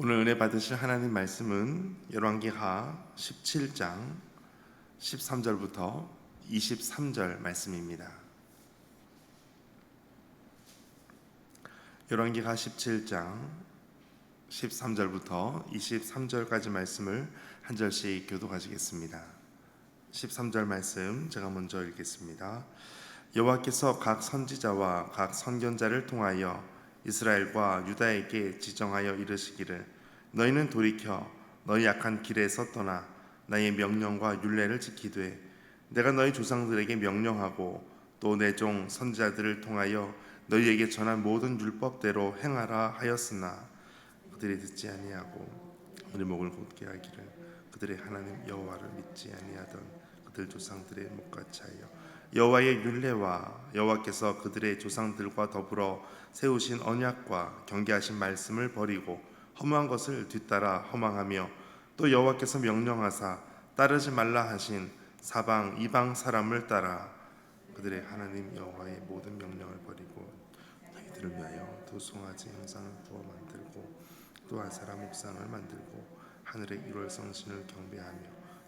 오늘 은혜 받으실 하나님 말씀은 열왕기하 17장 13절부터 23절 말씀입니다. 열왕기하 17장 13절부터 23절까지 말씀을 한 절씩 교도하시겠습니다. 13절 말씀 제가 먼저 읽겠습니다. 여호와께서 각 선지자와 각 선견자를 통하여 이스라엘과 유다에게 지정하여 이르시기를 너희는 돌이켜 너희 약한 길에서 떠나 나의 명령과 율례를 지키되 내가 너희 조상들에게 명령하고 또 내 종 선지자들을 통하여 너희에게 전한 모든 율법대로 행하라 하였으나 그들이 듣지 아니하고 우리 목을 곧게 하기를 그들의 하나님 여호와를 믿지 아니하던 그들 조상들의 목같이 하여 여호와의 율례와 여호와께서 그들의 조상들과 더불어 세우신 언약과 경계하신 말씀을 버리고 허무한 것을 뒤따라 허망하며 또 여호와께서 명령하사 따르지 말라 하신 사방 이방 사람을 따라 그들의 하나님 여호와의 모든 명령을 버리고 너희들을 위하여 두 송아지 형상을 구워 만들고 또 아사라 목상을 만들고 하늘의 일월 성신을 경배하며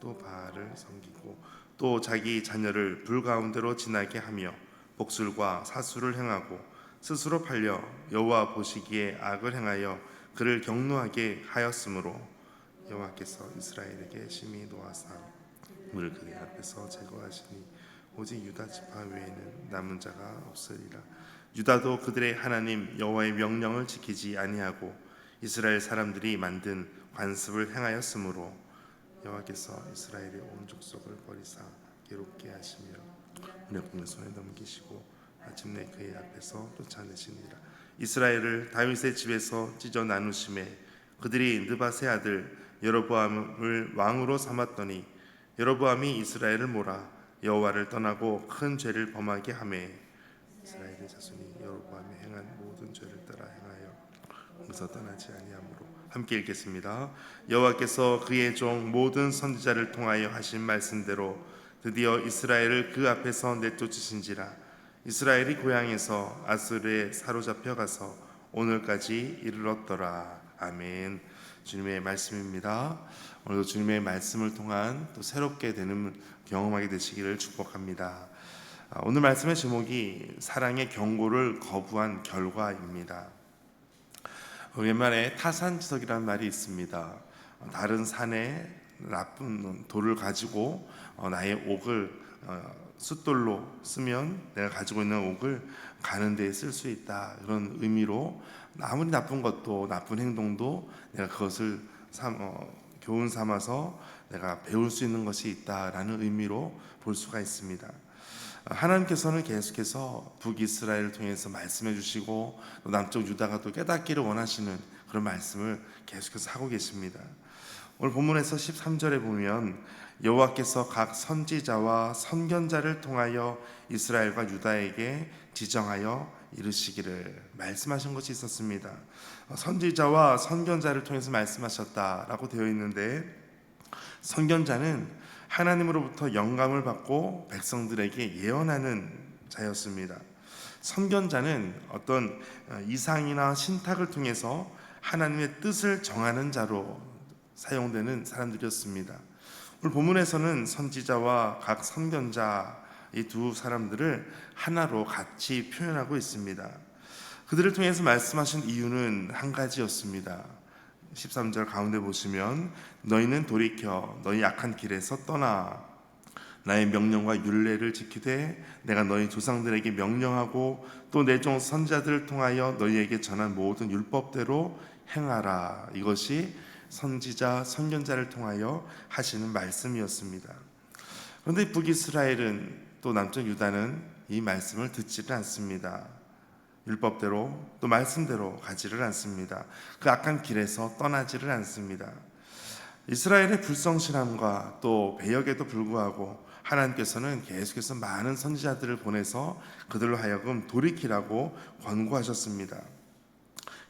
또 바알을 섬기고 또 자기 자녀를 불 가운데로 지나게 하며 복술과 사수를 행하고 스스로 팔려 여호와 보시기에 악을 행하여 그를 경노하게 하였으므로 여호와께서 이스라엘에게 심히 노하사 물을 그의 앞에서 제거하시니 오직 유다 지파 외에는 남은 자가 없으리라. 유다도 그들의 하나님 여호와의 명령을 지키지 아니하고 이스라엘 사람들이 만든 관습을 행하였으므로 여호와께서 이스라엘의 온 족속을 버리사 괴롭게 하시며 은혜공의 손에 넘기시고 마침내 그의 앞에서 쫓아내시니라 이스라엘을 다윗의 집에서 찢어 나누심에 그들이 느바세 아들 여로보암을 왕으로 삼았더니 여로보암이 이스라엘을 몰아 여호와를 떠나고 큰 죄를 범하게 하매 이스라엘의 자손이 여로보암이 행한 모든 죄를 따라 행하여 거기서 떠나지 아니하므로 함께 읽겠습니다. 여호와께서 그의 종 모든 선지자를 통하여 하신 말씀대로 드디어 이스라엘을 그 앞에서 내쫓으신지라 이스라엘이 고향에서 아수르에 사로잡혀 가서 오늘까지 이르렀더라. 아멘. 주님의 말씀입니다. 오늘도 주님의 말씀을 통한 또 새롭게 되는 경험하게 되시기를 축복합니다. 아, 오늘 말씀의 제목이 사랑의 경고를 거부한 결과입니다. 웬만에 타산지석이라는 말이 있습니다. 다른 산에 나쁜 돌을 가지고 어, 나의 옥을 어, 숫돌로 쓰면 내가 가지고 있는 옥을 가는 데에 쓸 수 있다 이런 의미로 아무리 나쁜 것도 나쁜 행동도 내가 그것을 삼, 어, 교훈 삼아서 내가 배울 수 있는 것이 있다라는 의미로 볼 수가 있습니다. 하나님께서는 계속해서 북이스라엘을 통해서 말씀해 주시고 또 남쪽 유다가 또 깨닫기를 원하시는 그런 말씀을 계속해서 하고 계십니다. 오늘 본문에서 13절에 보면 여호와께서 각 선지자와 선견자를 통하여 이스라엘과 유다에게 지정하여 이르시기를 말씀하신 것이 있었습니다. 선지자와 선견자를 통해서 말씀하셨다라고 되어 있는데 선견자는 하나님으로부터 영감을 받고 백성들에게 예언하는 자였습니다. 선견자는 어떤 이상이나 신탁을 통해서 하나님의 뜻을 정하는 자로 사용되는 사람들이었습니다. 오늘 본문에서는 선지자와 각 선견자 이 두 사람들을 하나로 같이 표현하고 있습니다. 그들을 통해서 말씀하신 이유는 한 가지였습니다. 13절 가운데 보시면 너희는 돌이켜 너희 약한 길에서 떠나 나의 명령과 율례를 지키되 내가 너희 조상들에게 명령하고 또 내 종 선자들을 통하여 너희에게 전한 모든 율법대로 행하라 이것이 선지자 선견자를 통하여 하시는 말씀이었습니다. 그런데 북이스라엘은 또 남쪽 유다는 이 말씀을 듣지를 않습니다. 율법대로 또 말씀대로 가지를 않습니다. 그 악한 길에서 떠나지를 않습니다. 이스라엘의 불성실함과 또 배역에도 불구하고 하나님께서는 계속해서 많은 선지자들을 보내서 그들로 하여금 돌이키라고 권고하셨습니다.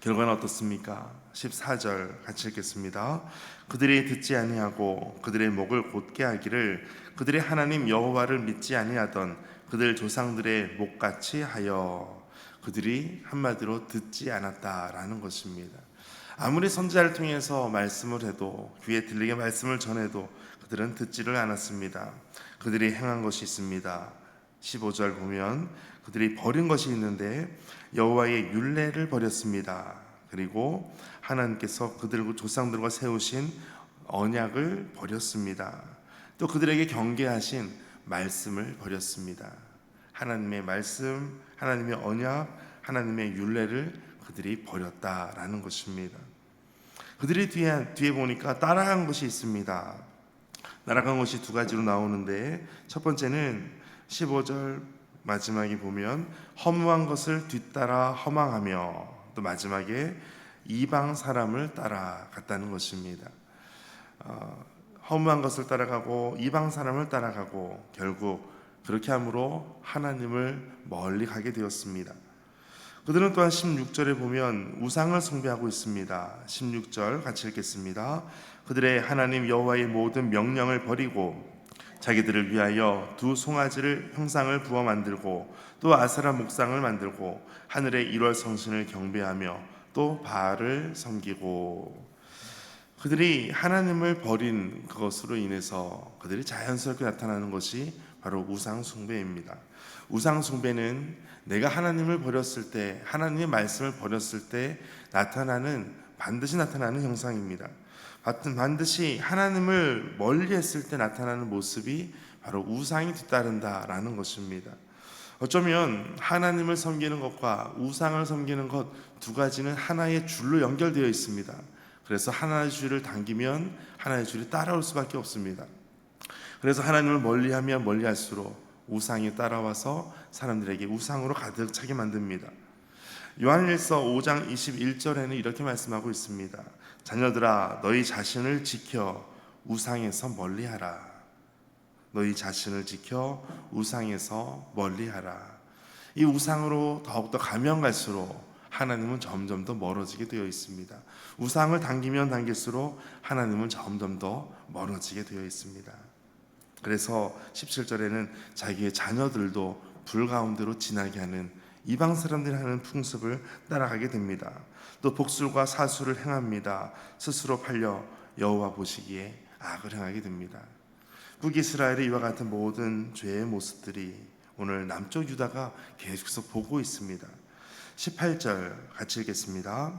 결과는 어떻습니까? 14절 같이 읽겠습니다. 그들이 듣지 아니하고 그들의 목을 곧게 하기를 그들의 하나님 여호와를 믿지 아니하던 그들 조상들의 목같이 하여 그들이 한마디로 듣지 않았다라는 것입니다. 아무리 선지자를 통해서 말씀을 해도 귀에 들리게 말씀을 전해도 그들은 듣지를 않았습니다. 그들이 행한 것이 있습니다. 15절 보면 그들이 버린 것이 있는데 여호와의 율례를 버렸습니다. 그리고 하나님께서 그들 조상들과 세우신 언약을 버렸습니다. 또 그들에게 경계하신 말씀을 버렸습니다. 하나님의 말씀, 하나님의 언약, 하나님의 율례를 그들이 버렸다라는 것입니다. 그들이 뒤에 뒤에 보니까 따라간 것이 있습니다. 따라간 것이 두 가지로 나오는데 첫 번째는 15절 마지막에 보면 허무한 것을 뒤따라 허망하며 또 마지막에 이방 사람을 따라갔다는 것입니다. 어, 허무한 것을 따라가고 이방 사람을 따라가고 결국 그렇게 함으로 하나님을 멀리 가게 되었습니다. 그들은 또한 16절에 보면 우상을 숭배하고 있습니다. 16절 같이 읽겠습니다. 그들의 하나님 여호와의 모든 명령을 버리고 자기들을 위하여 두 송아지를 형상을 부어 만들고 또 아사라 목상을 만들고 하늘의 일월 성신을 경배하며 또 바알을 섬기고 그들이 하나님을 버린 그것으로 인해서 그들이 자연스럽게 나타나는 것이 바로 우상 숭배입니다. 우상 숭배는 내가 하나님을 버렸을 때 하나님의 말씀을 버렸을 때 나타나는 반드시 나타나는 형상입니다. 반드시 하나님을 멀리 했을 때 나타나는 모습이 바로 우상이 뒤따른다라는 것입니다. 어쩌면 하나님을 섬기는 것과 우상을 섬기는 것 두 가지는 하나의 줄로 연결되어 있습니다. 그래서 하나의 줄을 당기면 하나의 줄이 따라올 수밖에 없습니다. 그래서 하나님을 멀리하면 멀리할수록 우상이 따라와서 사람들에게 우상으로 가득 차게 만듭니다. 요한일서 5장 21절에는 이렇게 말씀하고 있습니다. 자녀들아 너희 자신을 지켜 우상에서 멀리하라. 너희 자신을 지켜 우상에서 멀리하라. 이 우상으로 더욱더 가면 갈수록 하나님은 점점 더 멀어지게 되어 있습니다. 우상을 당기면 당길수록 하나님은 점점 더 멀어지게 되어 있습니다. 그래서 17절에는 자기의 자녀들도 불 가운데로 지나게 하는 이방 사람들이 하는 풍습을 따라가게 됩니다. 또 복술과 사수를 행합니다. 스스로 팔려 여호와 보시기에 악을 행하게 됩니다. 북이스라엘의 이와 같은 모든 죄의 모습들이 오늘 남쪽 유다가 계속해서 보고 있습니다. 18절 같이 읽겠습니다.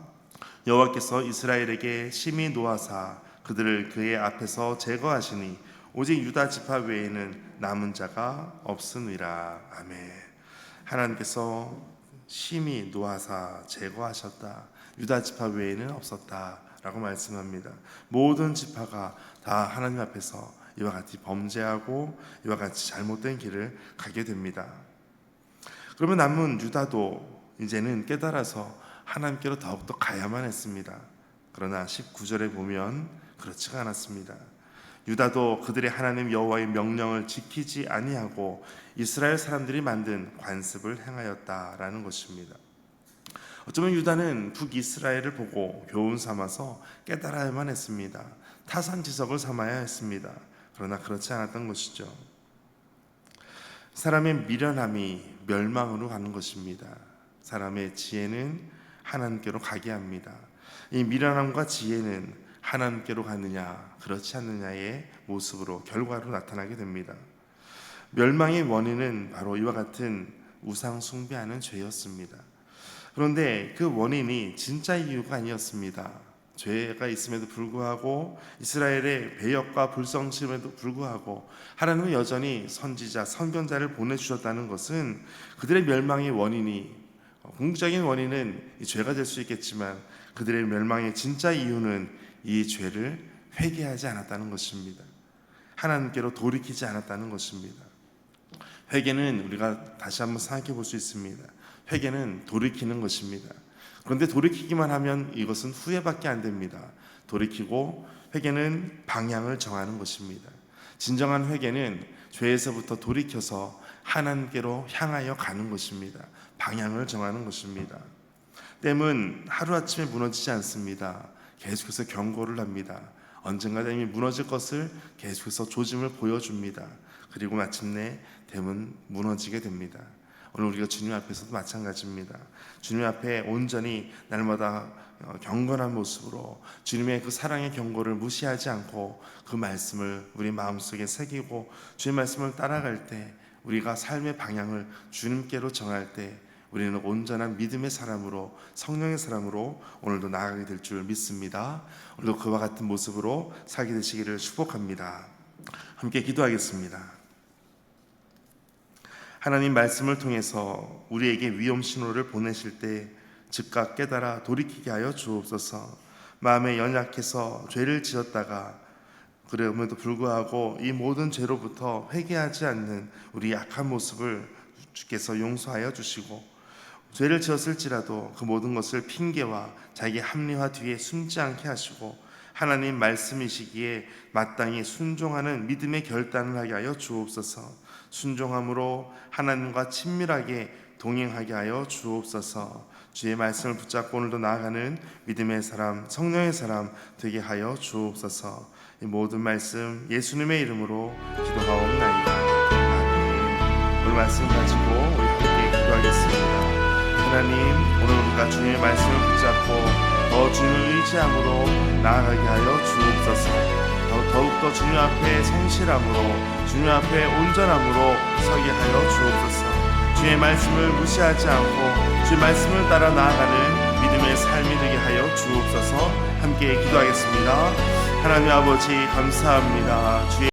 여호와께서 이스라엘에게 심히 노하사 그들을 그의 앞에서 제거하시니 오직 유다 지파 외에는 남은 자가 없으니라. 아멘. 하나님께서 심히 노하사 제거하셨다. 유다 지파 외에는 없었다라고 말씀합니다. 모든 지파가 다 하나님 앞에서 이와 같이 범죄하고 이와 같이 잘못된 길을 가게 됩니다. 그러면 남은 유다도 이제는 깨달아서 하나님께로 더욱더 가야만 했습니다. 그러나 19절에 보면 그렇지가 않았습니다. 유다도 그들의 하나님 여호와의 명령을 지키지 아니하고 이스라엘 사람들이 만든 관습을 행하였다라는 것입니다. 어쩌면 유다는 북이스라엘을 보고 교훈 삼아서 깨달아야만 했습니다. 타산지석을 삼아야 했습니다. 그러나 그렇지 않았던 것이죠. 사람의 미련함이 멸망으로 가는 것입니다. 사람의 지혜는 하나님께로 가게 합니다. 이 미련함과 지혜는 하나님께로 가느냐 그렇지 않느냐의 모습으로 결과로 나타나게 됩니다. 멸망의 원인은 바로 이와 같은 우상 숭배하는 죄였습니다. 그런데 그 원인이 진짜 이유가 아니었습니다. 죄가 있음에도 불구하고 이스라엘의 배역과 불성심에도 불구하고 하나님은 여전히 선지자, 선견자를 보내주셨다는 것은 그들의 멸망의 원인이 궁극적인 원인은 이 죄가 될 수 있겠지만 그들의 멸망의 진짜 이유는 이 죄를 회개하지 않았다는 것입니다. 하나님께로 돌이키지 않았다는 것입니다. 회개는 우리가 다시 한번 생각해 볼 수 있습니다. 회개는 돌이키는 것입니다. 그런데 돌이키기만 하면 이것은 후회밖에 안 됩니다. 돌이키고 회개는 방향을 정하는 것입니다. 진정한 회개는 죄에서부터 돌이켜서 하나님께로 향하여 가는 것입니다. 방향을 정하는 것입니다. 댐은 하루아침에 무너지지 않습니다. 계속해서 경고를 합니다. 언젠가 댐이 무너질 것을 계속해서 조짐을 보여줍니다. 그리고 마침내 댐은 무너지게 됩니다. 오늘 우리가 주님 앞에서도 마찬가지입니다. 주님 앞에 온전히 날마다 어, 경건한 모습으로 주님의 그 사랑의 경고를 무시하지 않고 그 말씀을 우리 마음속에 새기고 주의 말씀을 따라갈 때 우리가 삶의 방향을 주님께로 정할 때 우리는 온전한 믿음의 사람으로 성령의 사람으로 오늘도 나아가게 될 줄 믿습니다. 오늘도 그와 같은 모습으로 살게 되시기를 축복합니다. 함께 기도하겠습니다. 하나님 말씀을 통해서 우리에게 위험 신호를 보내실 때 즉각 깨달아 돌이키게 하여 주옵소서. 마음에 연약해서 죄를 지었다가 그럼에도 불구하고 이 모든 죄로부터 회개하지 않는 우리 약한 모습을 주께서 용서하여 주시고 죄를 지었을지라도 그 모든 것을 핑계와 자기 합리화 뒤에 숨지 않게 하시고 하나님 말씀이시기에 마땅히 순종하는 믿음의 결단을 하게 하여 주옵소서. 순종함으로 하나님과 친밀하게 동행하게 하여 주옵소서. 주의 말씀을 붙잡고 오늘도 나아가는 믿음의 사람, 성령의 사람 되게 하여 주옵소서. 이 모든 말씀 예수님의 이름으로 기도하옵나이다. 아멘. 오늘 말씀 가지고 우리 함께 기도하겠습니다. 하나님, 오늘 우리가 주님의 말씀을 붙잡고 더 주님을 의지함으로 나아가게 하여 주옵소서. 더- 더욱더 주님 앞에 성실함으로 주님 앞에 온전함으로 서게 하여 주옵소서. 주의 말씀을 무시하지 않고 주의 말씀을 따라 나아가는 믿음의 삶이 되게 하여 주옵소서. 함께 기도하겠습니다. 하나님 아버지 감사합니다. 주의